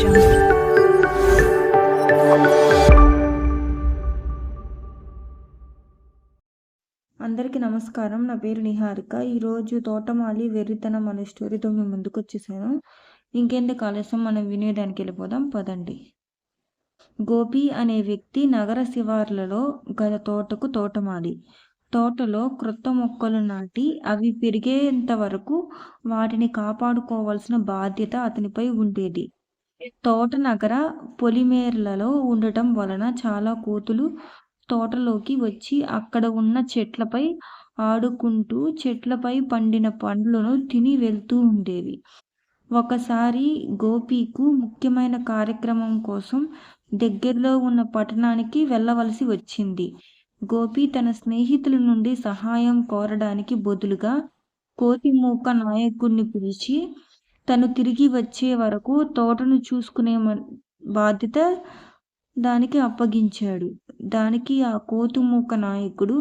అందరికీ నమస్కారం. నా పేరు నిహారిక. ఈరోజు తోటమాలి వెర్రితనం అనే స్టోరీతో మేము ముందుకు వచ్చేసాను. ఇంకెందుకు ఆలస్యం మనం వినేదానికి వెళ్ళిపోదాం. పదండి. గోపి అనే వ్యక్తి నగర శివార్లలో గల తోటకు తోటమాలి. తోటలో క్రొత్త మొక్కలు నాటి అవి పెరిగేంత వరకు వాటిని కాపాడుకోవాల్సిన బాధ్యత అతనిపై ఉండేది. తోట నగర పొలిమేరలలో ఉండటం వలన చాలా కోతులు తోటలోకి వచ్చి అక్కడ ఉన్న చెట్లపై ఆడుకుంటూ చెట్లపై పండిన పండ్లను తిని వెళ్తూ ఉండేవి. ఒకసారి గోపీకు ముఖ్యమైన కార్యక్రమం కోసం దగ్గరలో ఉన్న పట్టణానికి వెళ్ళవలసి వచ్చింది. గోపి తన స్నేహితుల నుండి సహాయం కోరడానికి బదులుగా కోతిమూక నాయకుడిని పిలిచి తను తిరిగి వచ్చే వరకు తోటను చూసుకునే బాధ్యత దానికి అప్పగించాడు. దానికి ఆ కోతుమూక నాయకుడు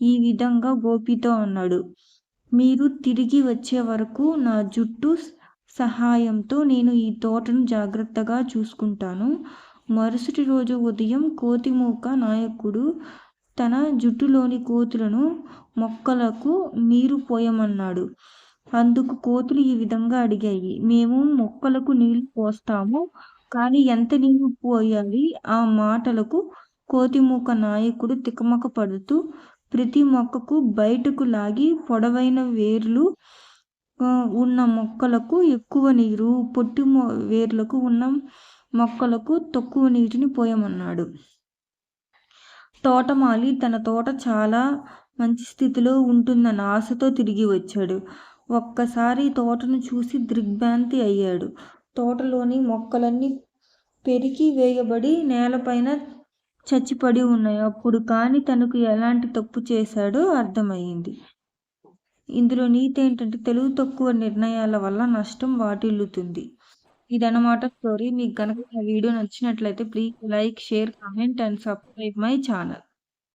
ఈ విధంగా గోపితో అన్నాడు మీరు తిరిగి వచ్చే వరకు నా జుట్టు సహాయంతో నేను ఈ తోటను జాగ్రత్తగా చూసుకుంటాను. మరుసటి రోజు ఉదయం కోతిమూక నాయకుడు తన జుట్టులోని కోతులను మొక్కలకు నీరు పోయమన్నాడు. అందుకు కోతులు ఈ విధంగా అడిగాయి. మేము మొక్కలకు నీళ్ళు పోస్తాము కానీ ఎంత నీళ్ళు పోయాలి? ఆ మాటలకు కోతిమూక నాయకుడు తికమక పడుతూ ప్రతి మొక్కకు బయటకు లాగి పొడవైన వేర్లు ఉన్న మొక్కలకు ఎక్కువ నీరు పొట్టి వేర్లకు ఉన్న మొక్కలకు తక్కువ నీటిని పోయమన్నాడు. తోటమాలి తన తోట చాలా మంచి స్థితిలో ఉంటుందన్న ఆశతో తిరిగి వచ్చాడు. ఒక్కసారి తోటను చూసి దిగ్భ్రాంతి అయ్యాడు. తోటలోని మొక్కలన్నీ పెరికి వేయబడి నేలపైన చచ్చిపడి ఉన్నాయి. అప్పుడు కానీ తనకు ఎలాంటి తప్పు చేశాడో అర్థమైంది. ఇందులో నీతి ఏంటంటే తెలుగు తక్కువ నిర్ణయాల వల్ల నష్టం వాటిల్లుతుంది. ఇదన్నమాట స్టోరీ. మీకు కనుక నా వీడియో నచ్చినట్లయితే please like share comment and subscribe my channel.